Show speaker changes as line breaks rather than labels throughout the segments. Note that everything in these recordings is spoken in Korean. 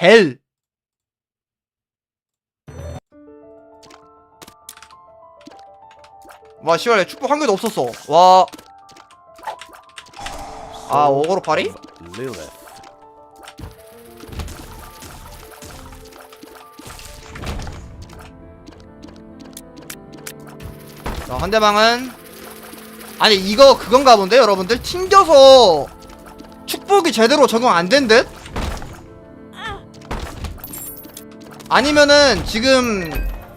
델. 와, 씨발, 축복 한 개도 없었어. 와. 아, 어그로 파리? 자, 한 대방은 아니 이거 그건가 본데 여러분들 튕겨서 축복이 제대로 적용 안 된 듯? 아니면은 지금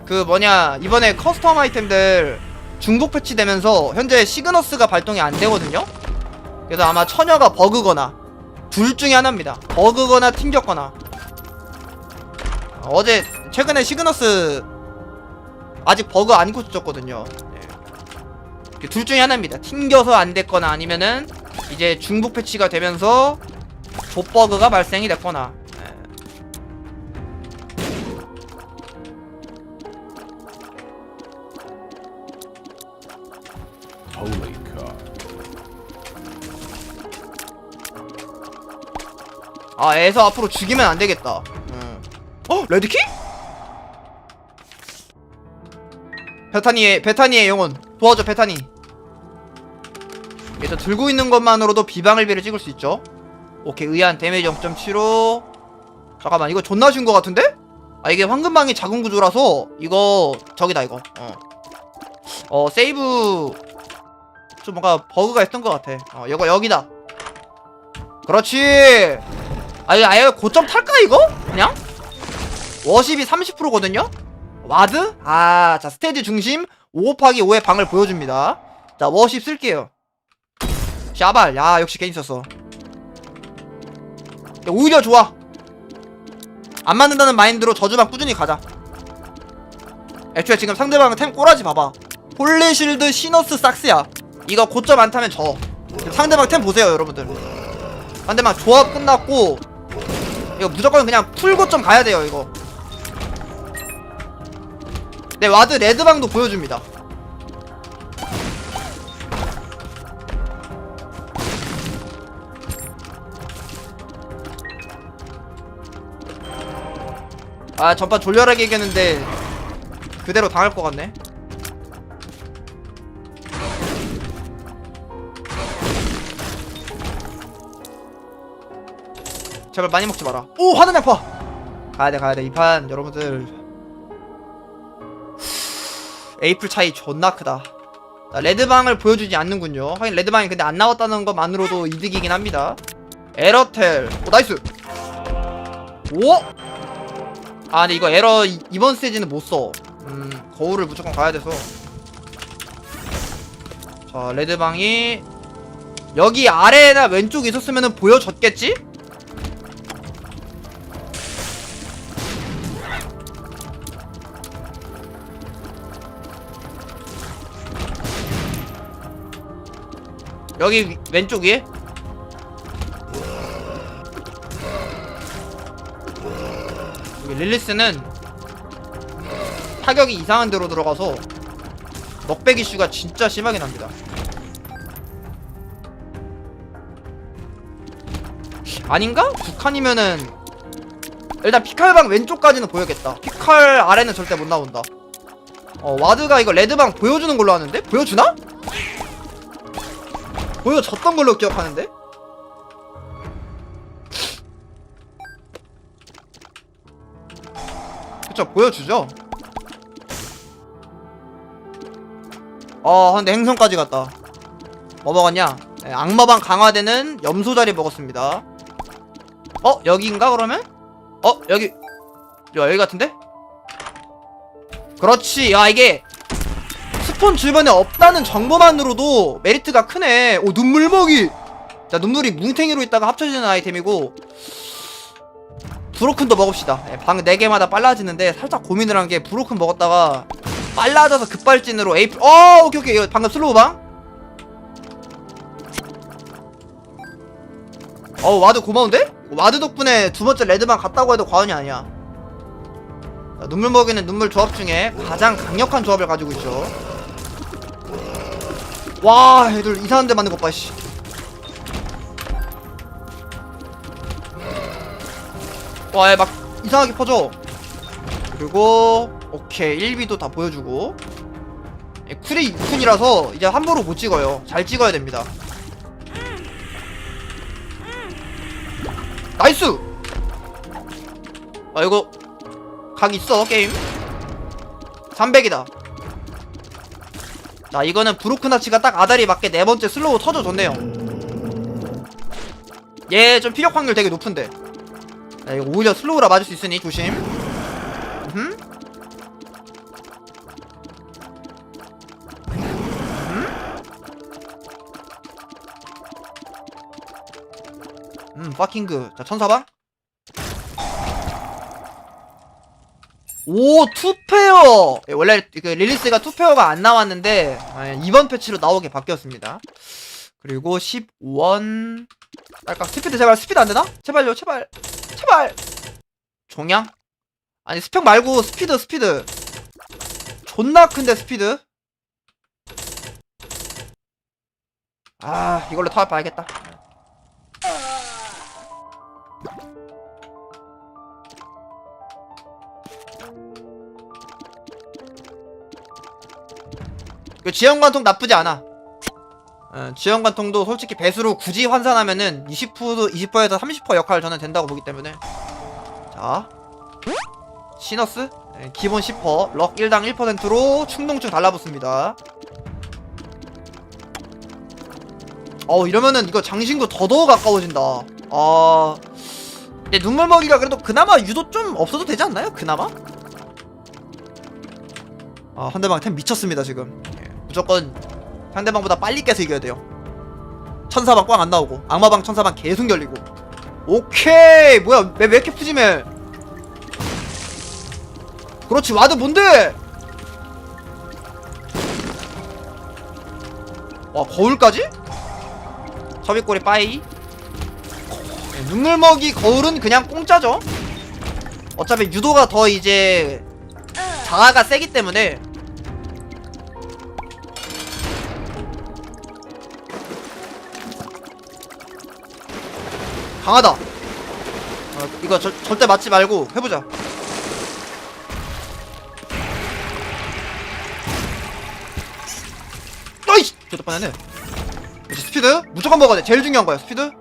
그 뭐냐 이번에 커스텀 아이템들 중복 패치되면서 현재 시그너스가 발동이 안 되거든요? 그래서 아마 처녀가 버그거나 둘 중에 하나입니다 버그거나 튕겼거나 어제 최근에 시그너스 아직 버그 안 고쳐졌거든요 네. 둘 중에 하나입니다. 튕겨서 안 됐거나 아니면은 이제 중복 패치가 되면서 족버그가 발생이 됐거나. 아, 애서 앞으로 죽이면 안 되겠다. 음. 어, 레드키? 베타니의 베타니의 영혼 도와줘 베타니. 일단 들고 있는 것만으로도 비방을비를 찍을 수 있죠. 오케이 의한 데미지 0.75. 잠깐만 이거 존나 쉬운 것 같은데? 아 이게 황금방이 작은 구조라서 이거 저기다 이거. 어. 어 세이브 좀 뭔가 버그가 있던 것 같아. 어 이거 여기다. 그렇지. 아 이거 아예 고점 탈까 이거? 그냥? 워십이 30%거든요? 와드? 아, 자, 스테이지 중심 5 곱하기 5의 방을 보여줍니다. 자, 워십 쓸게요. 샤발, 야, 역시 괜히 썼어. 야, 오히려 좋아. 안 맞는다는 마인드로 저주만 꾸준히 가자. 애초에 지금 상대방은 템 꼬라지 봐봐. 홀리실드 시너스 삭스야. 이거 고점 안 타면 져. 상대방 템 보세요, 여러분들. 상대방 조합 끝났고, 이거 무조건 그냥 풀 고점 가야 돼요, 이거. 네, 와드 레드방도 보여줍니다. 아, 전판 졸렬하게 이겼는데 그대로 당할 것 같네. 제발 많이 먹지 마라. 오, 하늘 아파. 가야돼, 가야돼. 이 판 여러분들 에이플 차이 존나 크다. 자, 레드방을 보여주지 않는군요. 하긴 레드방이 근데 안 나왔다는 것만으로도 이득이긴 합니다. 에러텔. 오, 나이스. 오! 아, 근데 이거 에러 이, 이번 스테이지는 못 써. 음, 거울을 무조건 가야 돼서. 자, 레드방이 여기 아래나 왼쪽에 있었으면 보여줬겠지? 여기 위- 왼쪽 위에 여기 릴리스는 타격이 이상한 데로 들어가서 넉백 이슈가 진짜 심하게 납니다 아닌가? 두 칸이면은 일단 피칼방 왼쪽까지는 보여겠다 피칼 아래는 절대 못 나온다 어 와드가 이거 레드방 보여주는 걸로 아는데? 보여주나? 보여줬던 걸로 기억하는데? 그쵸 보여주죠? 어 근데 행성까지 갔다 뭐 먹었냐? 네, 악마방 강화되는 염소자리 먹었습니다 어? 여기인가 그러면? 어? 여기 야 여기 같은데? 그렇지 야 이게 스폰 주변에 없다는 정보만으로도 메리트가 크네. 오 눈물먹이. 자 눈물이 뭉탱이로 있다가 합쳐지는 아이템이고 브로큰도 먹읍시다. 예, 방 4개마다 빨라지는데 살짝 고민을 한 게 브로큰 먹었다가 빨라져서 급발진으로 에이플 어 오케이 오케이 방금 슬로우 방. 어 와드 고마운데? 와드 덕분에 두 번째 레드방 갔다고 해도 과언이 아니야. 자, 눈물 먹이는 눈물 조합 중에 가장 강력한 조합을 가지고 있죠. 와 애들 이상한 데 맞는 것 봐, 씨. 와, 얘 막 이상하게 퍼져. 그리고 오케이 1비도 다 보여주고 예, 쿨이 6쿤이라서 이제 함부로 못 찍어요. 잘 찍어야 됩니다. 나이스! 아 이거 각 있어 게임 300이다 나 이거는 브로크나치가 딱 아다리 맞게 네 번째 슬로우 터져줬네요 얘 좀 피력 확률 되게 높은데 야, 이거 오히려 슬로우라 맞을 수 있으니 조심 음? 음, 파킹그. 자, 천사방. 오, 투페어! 예, 원래 그 릴리스가 투페어가 안 나왔는데, 예, 이번 패치로 나오게 바뀌었습니다. 그리고 10원. 딸깍, 스피드 제발, 스피드 안 되나? 제발요, 제발. 제발! 종양? 아니, 스펙 말고 스피드, 스피드. 존나 큰데, 스피드. 아, 이걸로 타워 봐야겠다. 지연관통 나쁘지 않아. 어, 지연관통도 솔직히 배수로 굳이 환산하면은 20% 20%에서 30% 역할 저는 된다고 보기 때문에 자 시너스 네, 기본 10%, 럭 1당 1%로 충동충 달라붙습니다. 어 이러면은 이거 장신구 더더욱 가까워진다. 아 근데 눈물 먹이가 그래도 그나마 유도 좀 없어도 되지 않나요? 그나마? 아 상대방 템 미쳤습니다 지금 예, 무조건 상대방보다 빨리 깨서 이겨야 돼요. 천사방 꽝 안 나오고 악마방 천사방 계속 열리고. 오케이! 뭐야 왜, 왜 이렇게 푸짐해? 그렇지 와드 뭔데 와 거울까지? 서비꼬리 빠이. 예, 눈물먹이 거울은 그냥 공짜죠. 어차피 유도가 더 이제 자아가 세기 때문에 강하다. 어, 이거 절, 절대 맞지 말고 해보자. 어이씨! 저도 뻔했네. 스피드? 무조건 먹어야 돼. 제일 중요한 거야 스피드.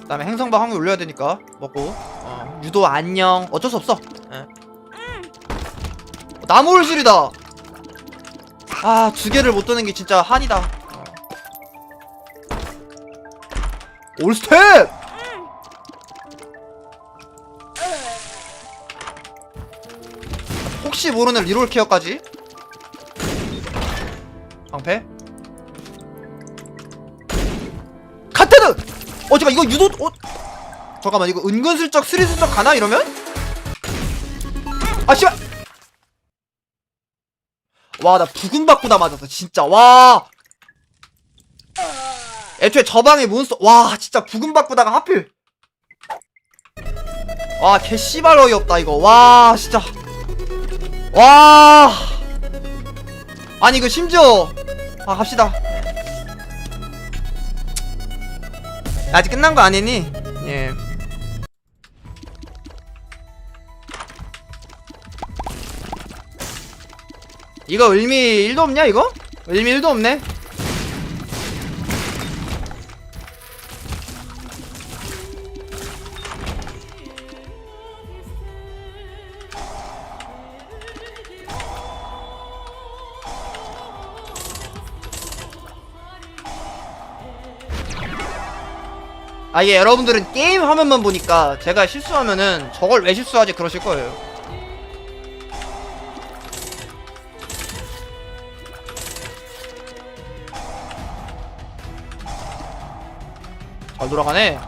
그 다음에 행성바 확률 올려야 되니까 먹고. 어, 유도 안녕. 어쩔 수 없어. 예. 나무 울실이다. 아 두 개를 못 뜨는 게 진짜 한이다 올스텝! 혹시 모르는 리롤 케어까지? 방패? 카테드! 어 잠깐 이거 유도 어? 잠깐만 이거 은근슬쩍 스리슬쩍 가나 이러면? 아 씨발! 와나 부금 받고 다 맞았어 진짜. 와 애초에 저 방에 몬스터 와 진짜 부금 받고다가 하필 와 개씨발 어이없다 이거 와 진짜 와 아니 이거 심지어 아 갑시다 아직 끝난 거 아니니? 예. 이거 의미 1도 없냐 이거? 의미 1도 없네 아 이게 여러분들은 게임 화면만 보니까 제가 실수하면은 저걸 왜 실수하지? 그러실 거예요. 잘 돌아가네.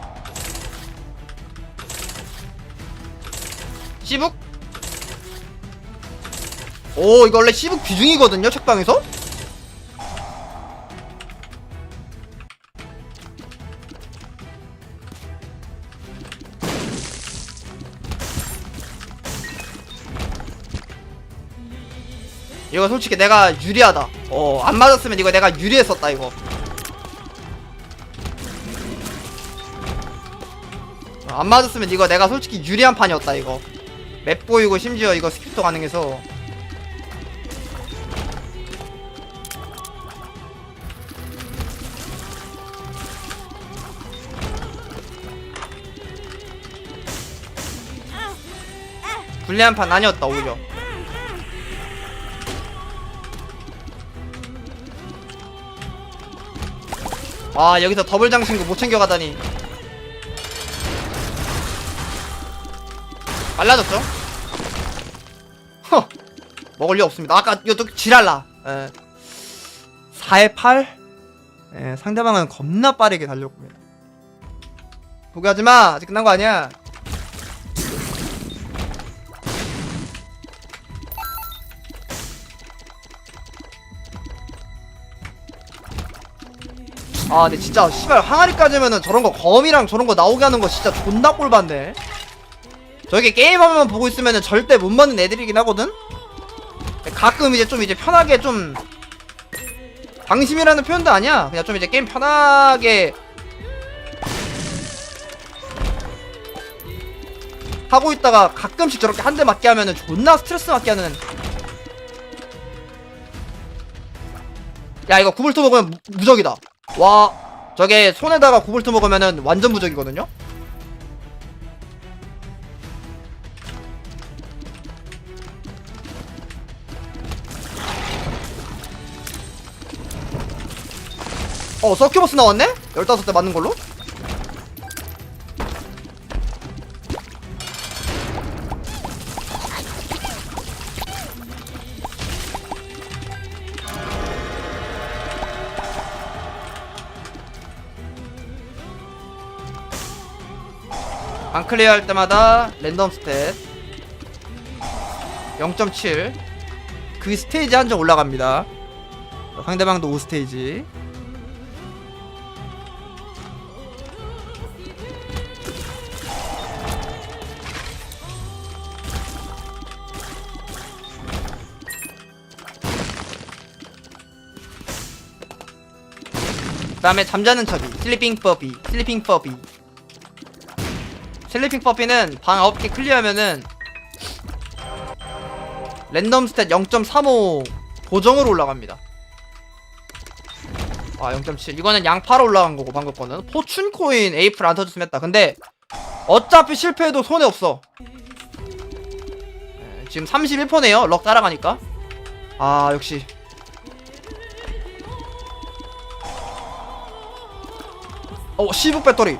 시북? 오 이거 원래 시북 비중이거든요 책방에서 이거 솔직히 내가 유리하다. 어, 안 맞았으면 이거 내가 유리했었다, 이거. 어, 안 맞았으면 이거 내가 솔직히 유리한 판이었다 이거 맵 보이고 심지어 이거 스킵도 가능해서 불리한 판 아니었다 오히려 아 여기서 더블 장신구 못 챙겨가다니. 빨라졌죠? 허 먹을 리 없습니다. 아까 이것도 지랄라. 예. 4에 8 예, 상대방은 겁나 빠르게 달려옵니다 포기하지마! 아직 끝난 거 아니야 아 근데 진짜 씨발 항아리 까지면은 저런 거 검이랑 저런 거 나오게 하는 거 진짜 존나 꼴반데 저게 게임하면 보고 있으면은 절대 못 맞는 애들이긴 하거든? 가끔 이제 좀 이제 편하게 좀 방심이라는 표현도 아니야. 그냥 좀 이제 게임 편하게 하고 있다가 가끔씩 저렇게 한 대 맞게 하면은 존나 스트레스 받게 하는. 야 이거 구불토 먹으면 무, 무적이다 와 저게 손에다가 구불토 먹으면은 완전 무적이거든요 어 서큐버스 나왔네? 15대 맞는 걸로? 안 클리어 할 때마다 랜덤 스탯. 0.7 그 스테이지 한점 올라갑니다. 상대방도 5스테이지. 그 다음에 잠자는 척이 슬리핑 퍼비. 슬리핑 퍼비 슬리핑 퍼비는 방 9개 클리어하면은 랜덤 스탯 0.35 보정으로 올라갑니다. 아 0.7 이거는 양파로 올라간 거고 방금 거는. 포춘 코인 에이플 안 터졌으면 했다. 근데 어차피 실패해도 손해 없어. 네, 지금 31%네요. 럭 따라가니까. 아 역시. 어 시북 배터리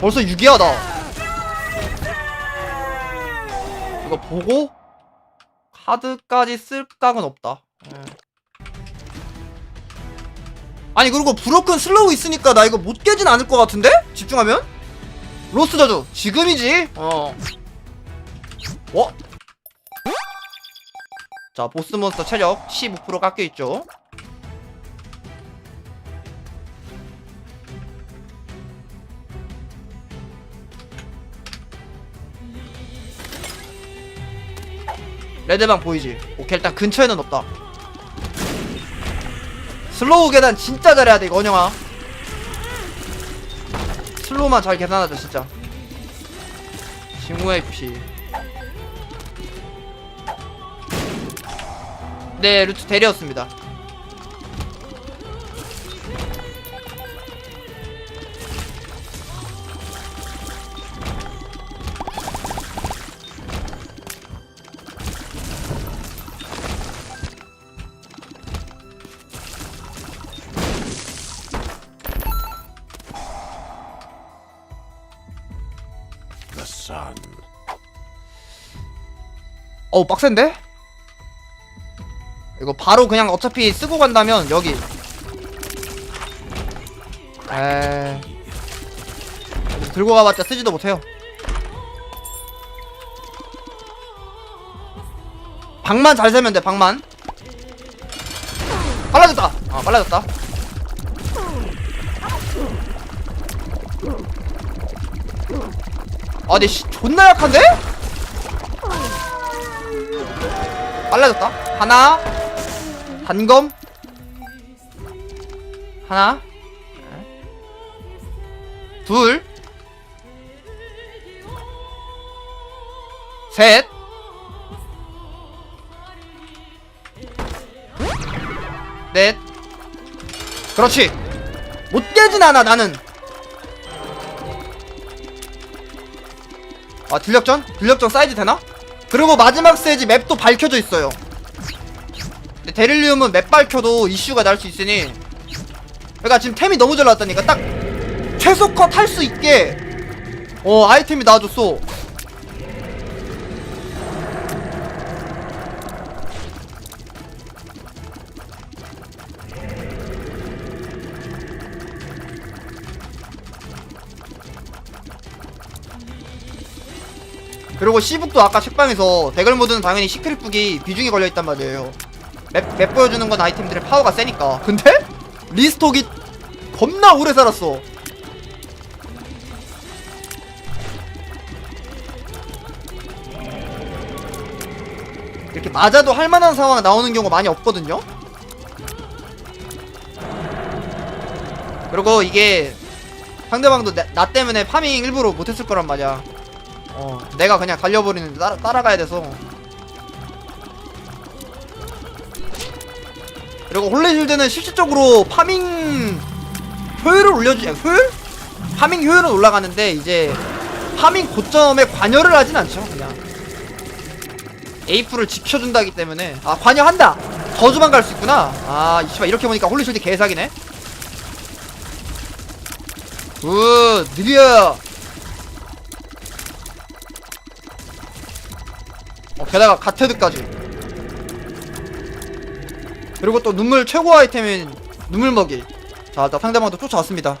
벌써 6이야 나 이거 보고 카드까지 쓸 각은 없다 예. 아니 그리고 브로큰 슬로우 있으니까 나 이거 못 깨진 않을 것 같은데? 집중하면? 로스 저주 지금이지 어 어? 자 보스몬스터 체력 15% 깎여있죠 레드방 보이지? 오케이 일단 근처에는 없다 슬로우 계단 진짜 잘해야 돼 이거 언영아 슬로우만 잘 계산하자 진짜 징후의 피 네, 루트 대리였습니다. 어우 빡센데? 이거 바로 그냥 어차피 쓰고 간다면 여기. 에. 들고 가봤자 쓰지도 못해요. 방만 잘 세면 돼 방만. 빨라졌다! 아 빨라졌다. 근데 씨, 존나 약한데? 빨라졌다 하나 단검 하나 둘 셋, 넷, 그렇지. 못 깨진 않아 나는. 아 들력전? 들력전 사이즈 되나? 그리고 마지막 스테이지 맵도 밝혀져 있어요. 근데 데릴리움은 맵 밝혀도 이슈가 날 수 있으니. 그러니까 지금 템이 너무 잘 나왔다니까 딱 최소컷 할 수 있게 어 아이템이 나와줬어. 그리고 C북도 아까 책방에서 대결 모드는 당연히 시크릿 북이 비중이 걸려있단 말이에요. 맵, 맵 보여주는 건 아이템들의 파워가 세니까. 근데? 리스톡이 겁나 오래 살았어. 이렇게 맞아도 할만한 상황 나오는 경우가 많이 없거든요? 그리고 이게 상대방도 나, 나 때문에 파밍 일부러 못했을 거란 말이야 어, 내가 그냥 달려버리는데 따라, 따라가야 돼서. 그리고 홀레실드는 실질적으로 파밍 효율을 올려주, 아, 효율? 파밍 효율은 올라가는데, 이제, 파밍 고점에 관여를 하진 않죠, 그냥. 에이프를 지켜준다기 때문에. 아, 관여한다! 저주만 갈 수 있구나. 아, 이씨발, 이렇게 보니까 홀리실드 개사기네. 굿, 느려! 게다가 가테드까지. 그리고 또 눈물 최고 아이템인 눈물 먹이. 자 일단 상대방도 쫓아왔습니다.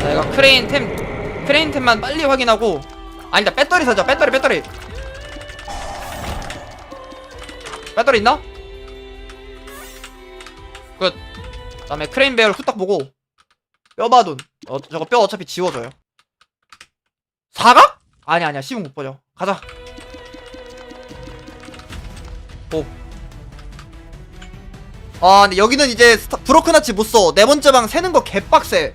자 이거 크레인 템 크레인 템만 빨리 확인하고 아니다 배터리 사자. 배터리 배터리. 배터리 있나? 끝. 다음에 크레인 배열 후딱 보고 뼈바돈 어 저거 뼈 어차피 지워져요 사각? 아니 아니야. 시vùng 못 버려. 가자. 오. 아 근데 여기는 이제 스타, 브로크나치 못 써. 네 번째 방 세는 거 개빡세.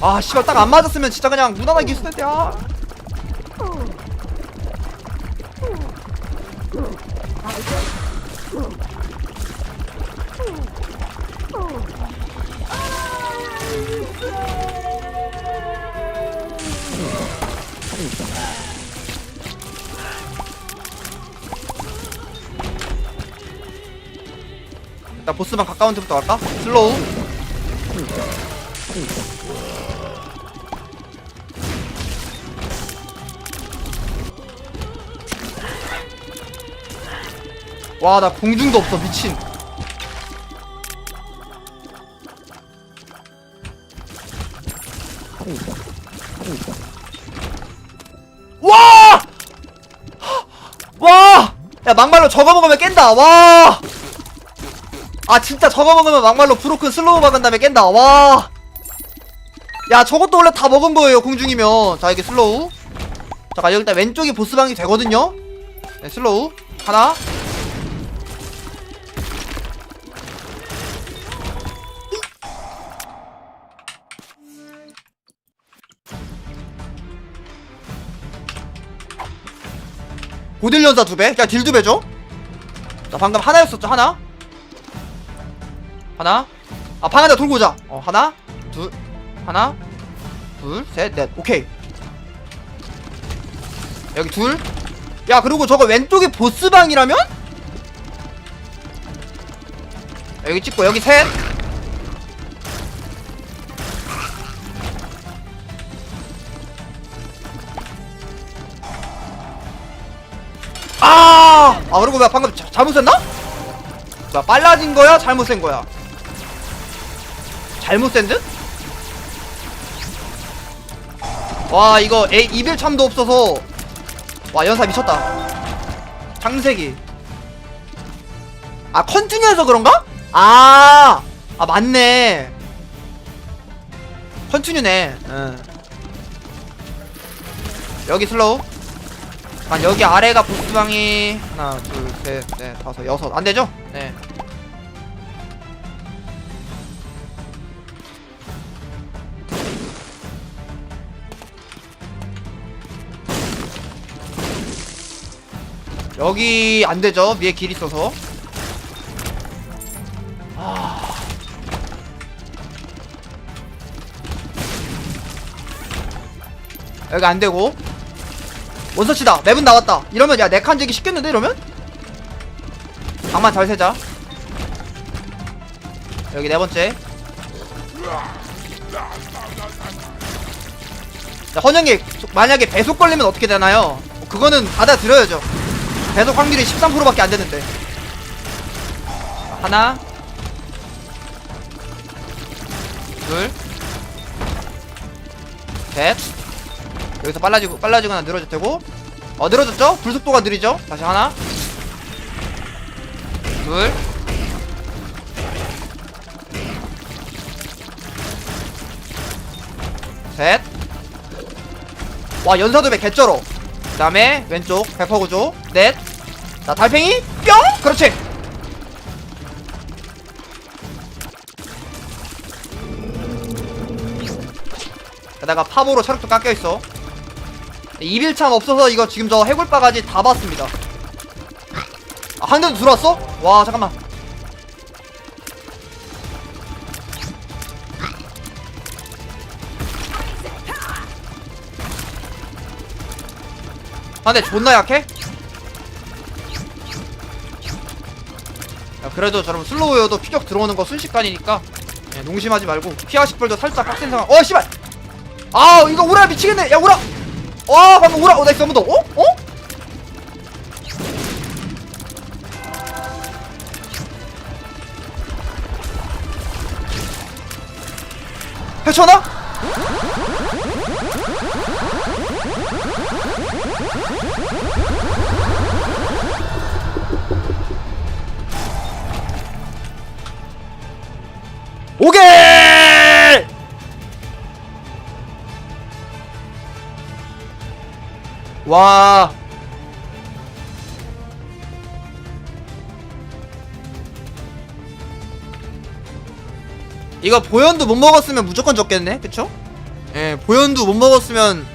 아 씨발 딱 안 맞았으면 진짜 그냥 무난하게 있을 텐데 아 일단 보스방 가까운 데부터 갈까? 슬로우 와 나 공중도 없어 미친 야 막말로 저거 먹으면 깬다. 와! 아 진짜 저거 먹으면 막말로 브로큰 슬로우 박은 다음에 깬다. 와. 야 저것도 원래 다 먹은 거예요 공중이면. 자 이게 슬로우. 잠깐 여기 일단 왼쪽이 보스방이 되거든요? 네 슬로우. 하나 고딜 연사 두 배? 야 딜 두 배죠? 자 방금 하나였었죠 하나? 하나? 아 방에다 돌고 오자. 어 하나 둘 하나 둘 셋 넷. 오케이. 여기 둘 야 그리고 저거 왼쪽이 보스방이라면? 여기 찍고 여기 셋 아! 아 그리고 왜 방금 자, 잘못 셌나? 자 빨라진 거야? 잘못 센 거야? 잘못 센 듯? 와 이거 에, 이별 참도 없어서 와 연사 미쳤다 장세기 아 컨티뉴해서 그런가? 아, 아 맞네. 컨티뉴네. 응. 여기 슬로우. 아 여기 아래가 보스방이 하나, 둘, 셋, 넷, 다섯, 여섯. 안 되죠? 네. 여기 안 되죠? 위에 길 있어서. 여기 안 되고. 원서치다. 맵은 나왔다. 이러면 야, 네칸 재기 쉽겠는데 이러면? 방만 잘 세자. 여기 네 번째. 자, 헌영이 만약에 배속 걸리면 어떻게 되나요? 그거는 받아들여야죠. 배속 확률이 13%밖에 안 되는데. 자, 하나, 둘, 셋. 여기서 빨라지고 빨라지거나 늘어질 테고. 어 늘어졌죠? 불속도가 느리죠? 다시 하나, 둘, 셋. 와 연사도배 개쩔어. 그 다음에 왼쪽 배퍼 구조 넷. 자 달팽이 뿅. 그렇지. 게다가 파보로 차력도 깎여 있어. 2일참 없어서 이거 지금 저 해골 바가지 다 봤습니다. 아, 한 대도 들어왔어? 와 잠깐만. 아 근데 존나 약해? 야, 그래도 저러면 슬로우여도 피격 들어오는 거 순식간이니까 예, 농심하지 말고 피하식불도 살짝 빡센 상황 어 씨발 아 이거 우라 미치겠네 야 우라 어 방금 우라 어 나이스 한번 더 어? 어? 해쳐나? 오케이! 와. 이거 보현도 못 먹었으면 무조건 졌겠네, 그쵸? 예, 보현도 못 먹었으면